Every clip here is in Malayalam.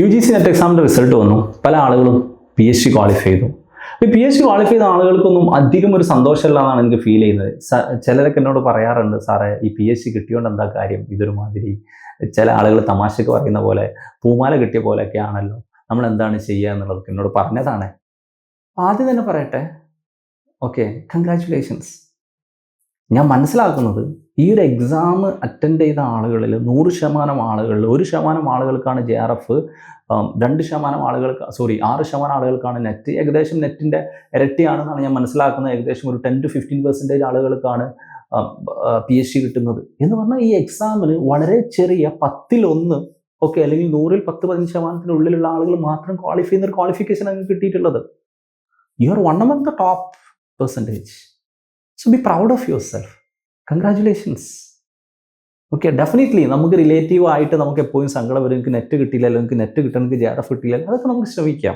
യു ജി സി നെറ്റ് എക്സാമിന്റെ റിസൾട്ട് വന്നു. പല ആളുകളും പി എച്ച് ഡി ക്വാളിഫൈ ചെയ്തു. ഈ പി എച്ച് ഡി ക്വാളിഫൈ ചെയ്ത ആളുകൾക്കൊന്നും അധികം ഒരു സന്തോഷമില്ല എന്നാണ് എനിക്ക് ഫീൽ ചെയ്യുന്നത്. ചിലരൊക്കെ എന്നോട് പറയാറുണ്ട് സാറേ ഈ പി എച്ച് ഡി കിട്ടിയോണ്ട് എന്താ കാര്യം? ഇതൊരു മാതിരി ചില ആളുകൾ തമാശക്ക് പറയുന്ന പോലെ പൂമാല കിട്ടിയ പോലെയൊക്കെ ആണല്ലോ. നമ്മൾ എന്താണ് ചെയ്യുക എന്നുള്ളതൊക്കെ എന്നോട് പറഞ്ഞതാണ്. ആദ്യം തന്നെ പറയട്ടെ. ഓക്കെ കൺഗ്രാറ്റുലേഷൻസ് ഞാൻ മനസ്സിലാക്കുന്നത് ഈ ഒരു എക്സാം അറ്റൻഡ് ചെയ്ത ആളുകളിൽ നൂറ് ശതമാനം ആളുകളിൽ ഒരു ശതമാനം ആളുകൾക്കാണ് ജെ ആർ എഫ് രണ്ട് ശതമാനം ആളുകൾക്ക് സോറി ആറ് ശതമാനം ആളുകൾക്കാണ് നെറ്റ് ഏകദേശം നെറ്റിന്റെ ഇരട്ടിയാണെന്നാണ് ഞാൻ മനസ്സിലാക്കുന്നത്. ഏകദേശം ഒരു ടെൻ ടു ഫിഫ്റ്റീൻ പെർസെന്റേജ് ആളുകൾക്കാണ് പി എച്ച് ഡി കിട്ടുന്നത്. എന്ന് പറഞ്ഞാൽ ഈ എക്സാമിന് വളരെ ചെറിയ പത്തിലൊന്ന് ഓക്കെ അല്ലെങ്കിൽ നൂറിൽ പത്ത് പതിനഞ്ച് ശതമാനത്തിനുള്ളിലുള്ള ആളുകൾ മാത്രം ക്വാളിഫൈ ചെയ്യുന്ന ഒരു ക്വാളിഫിക്കേഷൻ അങ്ങ് കിട്ടിയിട്ടുള്ളത്. You are one of the top percentage so be proud of yourself congratulations okay definitely നമുക്ക് റിലേറ്റീവ് ആയിട്ട് നമുക്ക് എപ്പോഴും സങ്കടം വരും. എനിക്ക് നെറ്റ് കിട്ടിയില്ല അല്ലെങ്കിൽ നെറ്റ് കിട്ടണമെങ്കിൽ എഫ് കിട്ടിയില്ല അതൊക്കെ നമുക്ക് ശ്രമിക്കാം.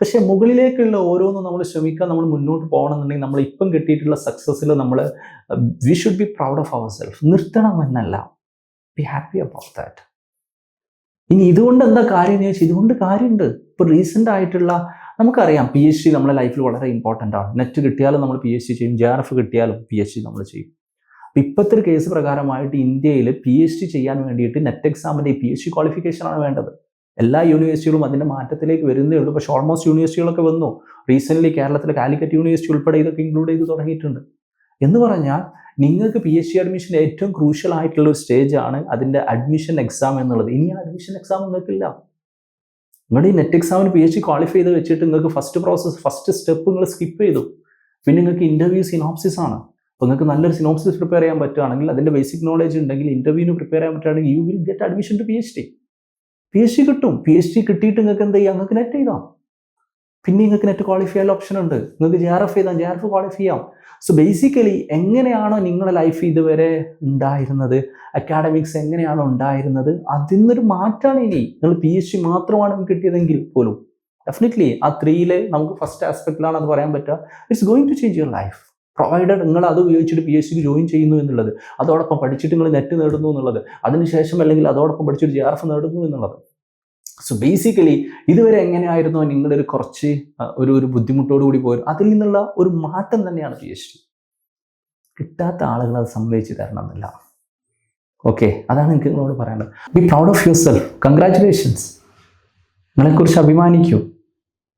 പക്ഷേ മുകളിലേക്കുള്ള ഓരോന്നും നമ്മൾ ശ്രമിക്കാൻ നമ്മൾ മുന്നോട്ട് പോകണമെന്നുണ്ടെങ്കിൽ നമ്മൾ ഇപ്പം കിട്ടിയിട്ടുള്ള സക്സസ്സിൽ നമ്മൾ we should be proud of our self നിർത്തണം എന്നല്ല. ബി ഹാപ്പി അബൌട്ട് ദാറ്റ് ഇനി ഇതുകൊണ്ട് എന്താ കാര്യം എന്ന് ചോദിച്ചാൽ ഇതുകൊണ്ട് കാര്യമുണ്ട്. ഇപ്പോൾ റീസെന്റ് ആയിട്ടുള്ള നമുക്കറിയാം പി എച്ച് ഡി നമ്മുടെ ലൈഫിൽ വളരെ ഇമ്പോർട്ടന്റ് ആണ്. നെറ്റ് കിട്ടിയാലും നമ്മൾ പി എച്ച് ഡി ചെയ്യും ജെ ആർ എഫ് കിട്ടിയാലും പി എച്ച് ഡി നമ്മൾ ചെയ്യും. അപ്പോൾ ഇപ്പോഴത്തെ ഒരു കേസ് പ്രകാരമായിട്ട് ഇന്ത്യയിൽ പി എച്ച് ഡി ചെയ്യാൻ വേണ്ടിയിട്ട് നെറ്റ് എക്സാമിന്റെ പി എച്ച് ഡി ക്വാളിഫിക്കേഷൻ ആണ് വേണ്ടത്. എല്ലാ യൂണിവേഴ്സിറ്റികളും അതിന്റെ മാറ്റത്തിലേക്ക് വരുന്നേ ഉള്ളൂ. പക്ഷേ ഓൾമോസ്റ്റ് യൂണിവേഴ്സിറ്റികളൊക്കെ വന്നു. റീസെന്റ്ലി കേരളത്തിലെ കാലിക്കറ്റ് യൂണിവേഴ്സിറ്റി ഉൾപ്പെടെ ഇതൊക്കെ ഇൻക്ലൂഡ് ചെയ്ത് തുടങ്ങിയിട്ടുണ്ട്. എന്ന് പറഞ്ഞാൽ നിങ്ങൾക്ക് പി എച്ച് ഡി അഡ്മിഷൻ ഏറ്റവും ക്രൂഷ്യൽ ആയിട്ടുള്ള ഒരു സ്റ്റേജ് ആണ് അതിന്റെ അഡ്മിഷൻ എക്സാം എന്നുള്ളത്. ഇനി അഡ്മിഷൻ എക്സാം നിങ്ങൾക്കില്ല. നിങ്ങളുടെ ഈ നെറ്റ് എക്സാമിന് പി എച്ച് ഡി ക്വാളിഫൈ ചെയ്ത് വെച്ചിട്ട് നിങ്ങൾക്ക് ഫസ്റ്റ് പ്രോസസ്സ് ഫസ്റ്റ് സ്റ്റെപ്പ് നിങ്ങൾ സ്കിപ്പ് ചെയ്തു. പിന്നെ നിങ്ങൾക്ക് ഇന്റർവ്യൂ സിനോപ്സിസ് ആണ്. അപ്പോൾ നിങ്ങൾക്ക് നല്ലൊരു സിനോപ്സിസ് പ്രിപ്പയർ ചെയ്യാൻ പറ്റുകയാണെങ്കിൽ അതിന്റെ ബേസിക് നോളേജ് ഉണ്ടെങ്കിൽ ഇന്റർവ്യൂവിന് പ്രിപ്പയർ ചെയ്യാൻ പറ്റുകയാണെങ്കിൽ you will get admission to P H D P H D കിട്ടും. പി എച്ച് ഡി കിട്ടിയിട്ട് നിങ്ങൾക്ക് എന്ത് ചെയ്യാം? നിങ്ങൾക്ക് നെറ്റ് ചെയ്താം പിന്നെ നിങ്ങൾക്ക് നെറ്റ് ക്വാളിഫൈ ചെയ്യാൻ ഓപ്ഷൻ ഉണ്ട്. നിങ്ങൾക്ക് ജെ ആർ എഫ് ചെയ്താൽ ജെ ആർ എഫ് ക്വാളിഫൈ ചെയ്യാം. സോ ബേസിക്കലി എങ്ങനെയാണോ നിങ്ങളുടെ ലൈഫ് ഇതുവരെ ഉണ്ടായിരുന്നത്? അക്കാഡമിക്സ് എങ്ങനെയാണോ ഉണ്ടായിരുന്നത്? അതിൽ നിന്നൊരു മാറ്റമാണ് ഇനി. നിങ്ങൾ പി എച്ച് ഡി മാത്രമാണ് കിട്ടിയതെങ്കിൽ പോലും. ഡെഫിനറ്റ്ലി ആ ത്രീയിലെ നമുക്ക് ഫസ്റ്റ് ആസ്പെക്റ്റിലാണ് അത് പറയാൻ പറ്റുക. It's going to change your life provided നിങ്ങൾ അത് ഉപയോഗിച്ചിട്ട് പി എസ് സിക്ക് ജോയിൻ ചെയ്യുന്നു എന്നുള്ളത് അതോടൊപ്പം പഠിച്ചിട്ട് നിങ്ങൾ നെറ്റ് നേടുന്നു എന്നുള്ളത് അതിനുശേഷം അല്ലെങ്കിൽ അതോടൊപ്പം പഠിച്ചിട്ട് ജെ ആർ എഫ് നേടുന്നു എന്നുള്ളത്. സോ ബേസിക്കലി ഇതുവരെ എങ്ങനെയായിരുന്നോ നിങ്ങളുടെ ഒരു കുറച്ച് ഒരു ഒരു ബുദ്ധിമുട്ടോട് കൂടി പോയത്? അതിൽ നിന്നുള്ള ഒരു മാറ്റം തന്നെയാണ് പി എച്ച് ഡി കിട്ടാത്ത ആളുകൾ അത് സംഭവിച്ചു തരണം എന്നില്ല. ഓക്കെ അതാണ് എനിക്ക് നിങ്ങളോട് പറയാനുള്ളത് be proud of yourself congratulations നിങ്ങളെക്കുറിച്ച് അഭിമാനിക്കൂ.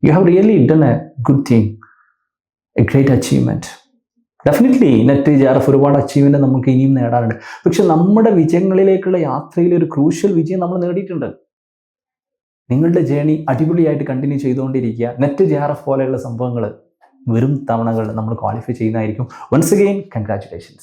You have really done a good thing a great achievement definitely NET J R F ഒരുപാട് അച്ചീവ്മെന്റ് നമുക്ക് ഇനിയും നേടാനുണ്ട്. പക്ഷെ നമ്മുടെ വിജയങ്ങളിലേക്കുള്ള യാത്രയിൽ ഒരു ക്രൂഷ്യൽ വിജയം നമ്മൾ നേടിയിട്ടുണ്ട്. നിങ്ങളുടെ ജേണി അടിപൊളിയായിട്ട് കണ്ടിന്യൂ ചെയ്തുകൊണ്ടിരിക്കുക. നെറ്റ് ജെ ആർ എഫ് പോലെയുള്ള സംഭവങ്ങൾ വെറും തവണകൾ നമ്മൾ ക്വാളിഫൈ ചെയ്യുന്നതായിരിക്കും. Once again congratulations